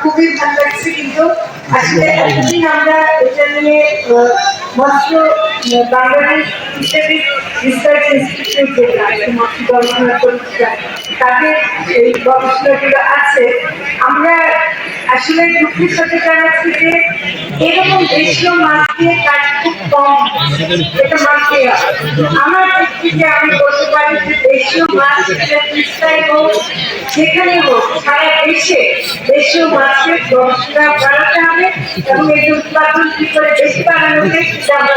খুবই ভালো লাগছে কিন্তু। আসলে এতদিন আমরা এটা নিয়ে আহ, বাংলাদেশ হিসেবে রিসার্চ গবেষণা প্রতিষ্ঠান তাদের এই গবেষণাগুলো আছে। আসলে দুঃখের সাথে জানাচ্ছি যে এরকম দেশীয় মাছ দিয়ে কাজ খুব কম এটা মানতে। আমার থেকে আমি বলতে পারি যে দেশীয় মাছ সেটা তিস্তায় হোক যেখানে হোক, সারা দেশে দেশীয় মাছের গবেষণা বাড়াতে হবে এবং এই উৎপাদন কি করে বেশি বাড়ানো যায় সেটা আমরা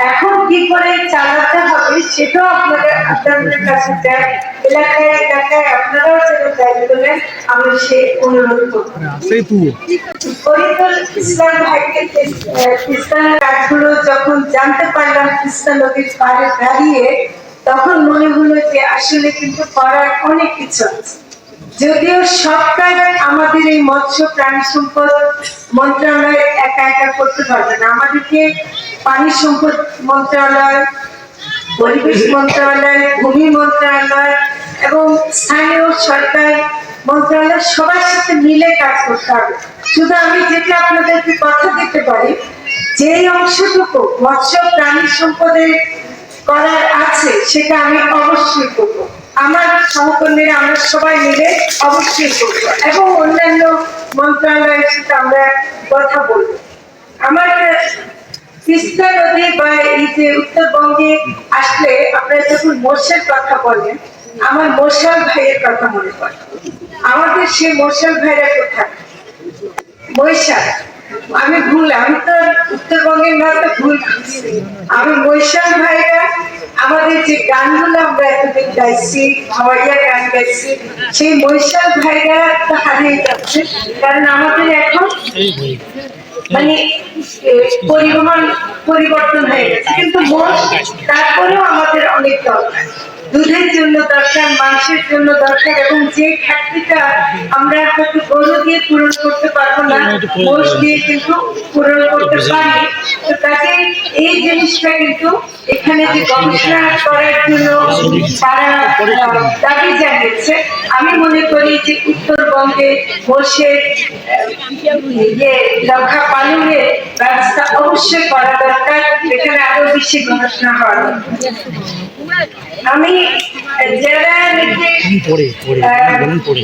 এখন কি করে চালাতে হবে সেটাও আপনাদের আপনাদের কাছে দেয়। এলাকায় এলাকায় আপনারাও যেন দায়িত্ব নেন আমি সেই অনুরোধ করব। ফরিদুল ইসলাম ভাইকে কাজগুলো যখন জানতে পারলাম কৃষ্ণা নদীর পাড়ে দাঁড়িয়ে তখন মনে হলো যে আসলে কিন্তু করার অনেক কিছু আছে। যদিও সব কাজ আমাদের এই মৎস্য প্রাণী সম্পদ মন্ত্রণালয় একা একা করতে পারবে না। আমাদেরকে পানি সম্পদ মন্ত্রণালয়, পরিবেশ মন্ত্রণালয়, ভূমি মন্ত্রণালয় এবং স্থানীয় সরকার মন্ত্রণালয় সবার সাথে মিলে কাজ করতে হবে। শুধু আমি যেটা আপনাদেরকে কথা দিতে পারি যে অংশটুকু মৎস্য প্রাণী সম্পদের করার আছে, সেটা আমি অবশ্যই করব। আমার সহকর্মীরা, আমরা সবাই মিলে অবশ্যই করব এবং অন্যান্য মন্ত্রণালয়ের সাথে আমরা কথা বলব। আমার তিস্তা নদী বা এই যে উত্তরবঙ্গে আসলে আপনারা যখন মোর্শের কথা বলেন, আমার মোর্শাল ভাইয়ের কথা মনে পড়ে। আমাদের সেই মোর্শাল ভাইরা কোথায়? বৈশাখ আমি ভুল আমি তো উত্তরবঙ্গের না তো ভুল আমি বৈশাখ ভাইরা, আমাদের যে গানগুলো আমরা এতদিন গাইছি, হাওয়াইয়া গান গাইছি, সেই বৈশাখ ভাইরা তো হারিয়ে যাচ্ছে। কারণ আমাদের এখন মানে পরিবহন পরিবর্তন হয়ে গেছে। কিন্তু মোট তারপরেও আমাদের অনেক দরকার। দুধের জন্য দরকার মাংসের জন্য দরকার এবং যে ঘাটতিটা আমরা হয়তো গরু দিয়ে পূরণ করতে পারব না মোষ দিয়ে কিন্তু পূরণ করতে পারি। তো কাজে এই জিনিসটা কিন্তু এখানে যে গবেষণা করার জন্য তারা দাবি জানিয়েছে। আমি মনে করি যে উত্তরবঙ্গে মোষের ইয়ে রক্ষা পালনের ব্যবস্থা অবশ্যই করা দরকার। এখানে আরও বেশি গবেষণা হওয়া দরকার। আমি যারা পড়ে পড়ে বলুন পড়ে।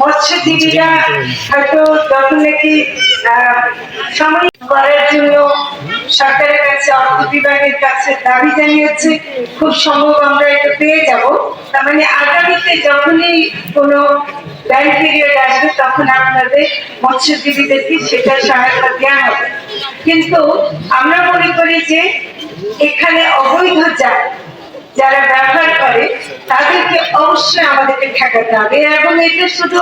মৎস্যজীবীরা হয়তো যখন নাকি সাময়িক করার জন্য সরকারের কাছে অর্থ বিভাগের কাছে দাবি জানিয়েছে খুব সম্ভব আমরা এটা পেয়ে যাব। তার মানে আগামীতে যখনই কোনো ব্যাংক পিরিয়ড আসবে তখন আপনাদের মৎস্যজীবীদেরকে সেটা সহায়তা দেওয়া হবে। কিন্তু আমরা মনে করি যে এখানে অবৈধ যায় যারা ব্যবহার করে, তাদেরকে অবশ্যই আমাদেরকে ঠেকাতে হবে এবং এটা শুধু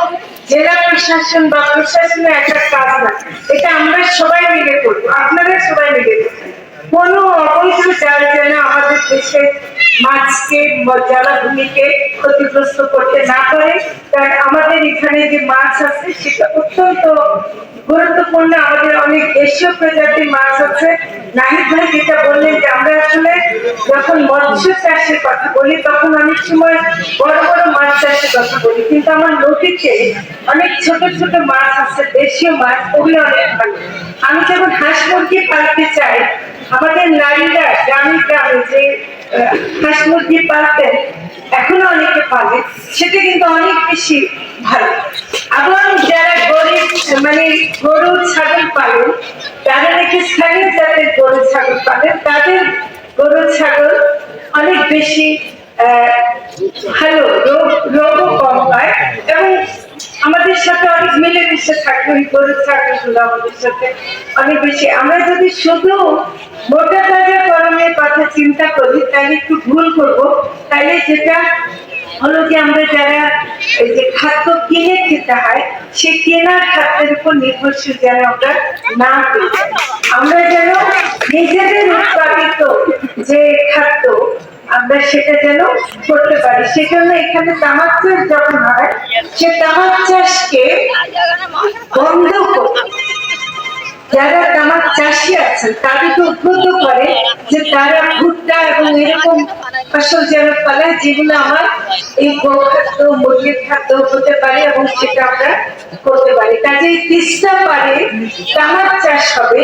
জেলা প্রশাসন বা প্রশাসনের একটা কাজ না, এটা আমরা সবাই মিলে করব, আপনারা সবাই মিলে করবেন। কোনো অবৈধ চাল যেন আমাদের দেশের মাছকে জলাভূমিকে ক্ষতিগ্রস্ত করতে না পারে কারণ আমাদের এখানে যে মাছ আছে, সেটা অত্যন্ত গুরুত্বপূর্ণ। আমাদের অনেক দেশীয় প্রজাতির মাছ আছে। নাহিদ ভাই যেটা বললেন যে আমরা আসলে যখন মৎস্য চাষের কথা বলি, তখন অনেক সময় বড় বড় মাছ চাষের কথা বলি। কিন্তু আমার নদীতে অনেক ছোট ছোট মাছ আছে, দেশীয় মাছ, ওগুলো অনেক ভালো। আমি যখন হাঁস মুরগি পালতে চাই, আমাদের নারীরা গ্রামে গ্রামে যে হাঁস মুরগি পালতেন এখনও অনেকে পালে সেটা কিন্তু অনেক বেশি ভালো। এবং যারা গরিব মানে গরু, ছাগল পালেন, তারা নাকি স্থানীয় জাতের গরু, ছাগল পালেন, তাদের গরু, ছাগল অনেক বেশি ভালো, রোগ, রোগও কম হয় এবং আমাদের সাথে অনেক মিলেমিশে থাকে ওই গরু ছাগলগুলো আমাদের সাথে অনেক বেশি। আমরা যদি শুধু মোটা তাজা করণের কথা চিন্তা করি, তাহলে একটু ভুল করব। তাহলে যেটা হলো যে আমরা যারা এই যে খাদ্য কিনে খেতে হয় সে কেনার খাদ্যের উপর নির্ভরশীল যেন আমরা না আমরা যেন নিজেদের উৎপাদিত যে খাদ্য আমরা সেটা যেন করতে পারি। সেজন্য এখানে তামাক চাষ যখন হয়, সে তামাক চাষকে বন্ধ করে যারা তামাক চাষি আছেন তাদেরকে উদ্বুদ্ধ করে যে তারা ভুট্টা এবং এরকম ফসল যেন ফলায়, যেগুলো আমার এই গোখাদ্য মুরগির খাদ্য হতে পারে এবং সেটা আমরা করতে পারি। কাজে তিস্তা পারে তামাক চাষ হবে,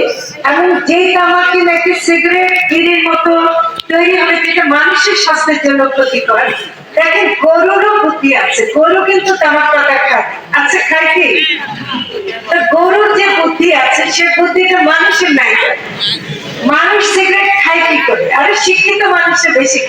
এবং যে তামাকে নাকি সিগারেট, বিড়ির মতো তৈরি হবে, যেটা মানুষের স্বাস্থ্যের জন্য ক্ষতিকর দেখেন গরুরও বুদ্ধি আছে। গরু কিন্তু তামাক পাতা খায়। আচ্ছা খায় কি? গরুর যে বুদ্ধি আছে, সে বুদ্ধিটা মানুষের নাই। মানুষ সিগারেট খায় কি করে? আরে শিক্ষিত মানুষের বেশি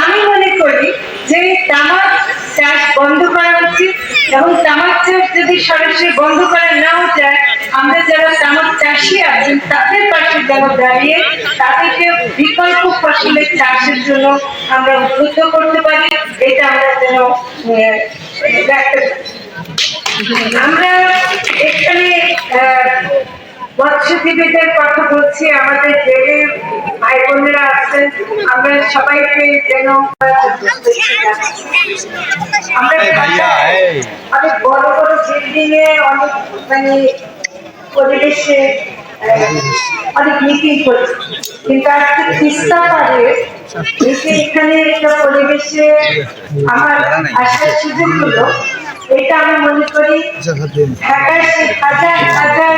আমি মনে করি যে তামাক চাষ বন্ধ করা উচিত এবং তামাক চাষ যদি সরাসরি বন্ধ করা নাও যায় আমরা যারা তামাক চাষি আছেন তাদের পাশে যেন দাঁড়িয়ে তাদেরকে বিকল্প ফসলের চাষের জন্য আমরা উদ্বুদ্ধ করতে পারি এটা আমরা যেন পারি। আমরা এখানে আহ, মৎস্যজীবীদের কথা বলছি আমাদের জেলে ভাই বোনেরা আছেন আমরা সবাইকে যেন আমরা অনেক বড় বড় বিল্ডিং এ অনেক মানে পরিবেশে অনেক মিটিং করছি। কিন্তু আজকে তিস্তা পারে এখানে একটা পরিবেশে আমার আসার সুযোগ হলো। এটা আমি মনে করি ঢাকার সে হাজার হাজার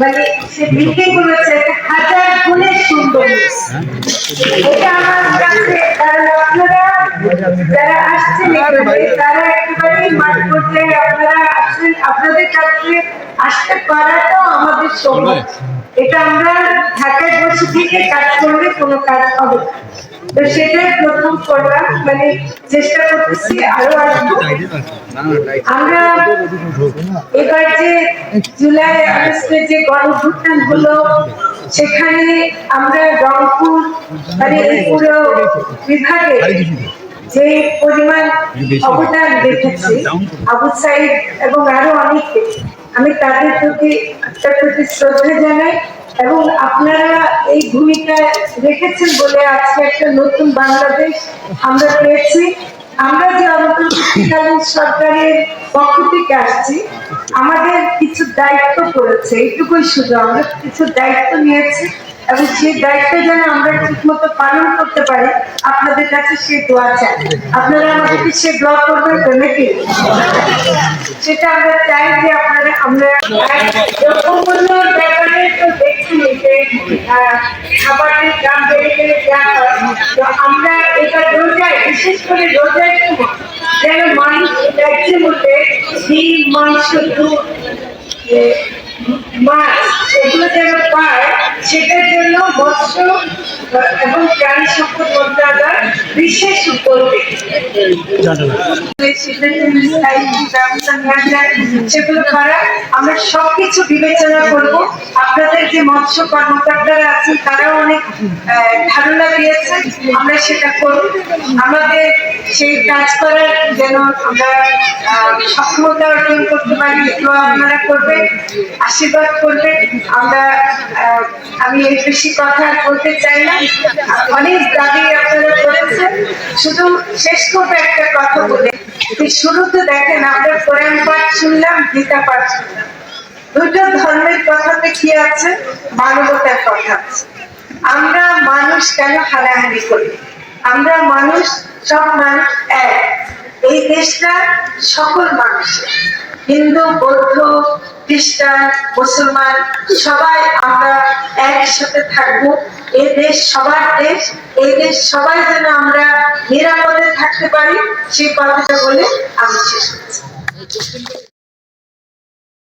মানে সে বিল্ডিংগুলো হাজার গুণে সুন্দর। এটা আমার কাছে আপনারা যারা আসছেন তারা একেবারেই মাঠ পর্যায়ে আপনারা আসছেন। আপনাদের কাছে আসতে পারাটাও আমাদের সৌভাগ্য এটা আমরা ঢাকায় বসে থেকে কাজ করলে কোনো কাজ হবে না। তো সেটাই প্রথম করলাম মানে চেষ্টা করতেছি আরও আসব। আমরা এবার যে জুলাই আগস্টে যে হলো, সেখানে আমরা রংপুর মানে এই পুরো বিভাগে যে পরিমাণ অবদান দেখেছি আবু সাইদ এবং আরও অনেকে আমি তাদের প্রতি, তার প্রতি শ্রদ্ধা জানাই। এবং আপনারা এই ভূমিকা রেখেছেন বলে আজকে একটা নতুন বাংলাদেশ আমরা পেয়েছি। আমরা যে অন্তর্বর্তীকালীন সরকারের পক্ষ থেকে আসছি, আমাদের কিছু দায়িত্ব পড়েছে। এইটুকুই শুধু, আমরা কিছু দায়িত্ব নিয়েছি এবং সেই দায়িত্ব যেন আমরা ঠিক মতো পালন করতে পারি, আপনাদের কাছে সে দোয়া চাই। আপনারা আমাদেরকে সে দোয়া করবেন নাকি? সেটা আমরা চাই যে আপনারা আমরা ব্যাপারে খাবারের দাম বেড়ে গেলে তো আমরা এটা রোজায় বিশেষ করে রোজায় সময় যেন মানুষ রাজ্যের মধ্যে ডিম মাংস দুধ মাছ এগুলো যেন পায় সেটার জন্য মৎস্য এবং প্রাণী সম্পদ মন্ত্রণালয় বিশেষ উদ্যোগ সেগুলো করা আমরা সবকিছু বিবেচনা করব। আপনাদের যে মৎস্য কর্মকর্তারা আছেন তারাও অনেক ধারণা দিয়েছেন। আমরা সেটা করব। আমাদের সেই কাজ করার যেন আমরা সক্ষমতা অর্জন করতে পারি আপনারা করবেন আশীর্বাদ করবেন। আমরা আমি এর বেশি কথা বলতে চাই না। অনেক দাবি আপনারা করেছেন। শুধু শেষ একটা কথা বলে। দেখেন পাঠ শুনলাম, গীতা পাঠ দুটো ধর্মের কথাতে কি আছে? মানবতার কথা আছে। আমরা মানুষ কেন হারাহারি করি? আমরা মানুষ, সব মানুষ এক। এই দেশটা সকল মানুষের। হিন্দু, বৌদ্ধ, খ্রিস্টান, মুসলমান, সবাই আমরা একসাথে থাকব। এ দেশ সবার দেশ এই দেশ সবাই যেন আমরা নিরাপদে থাকতে পারি, সেই কথাটা বলে আমি শেষ করছি।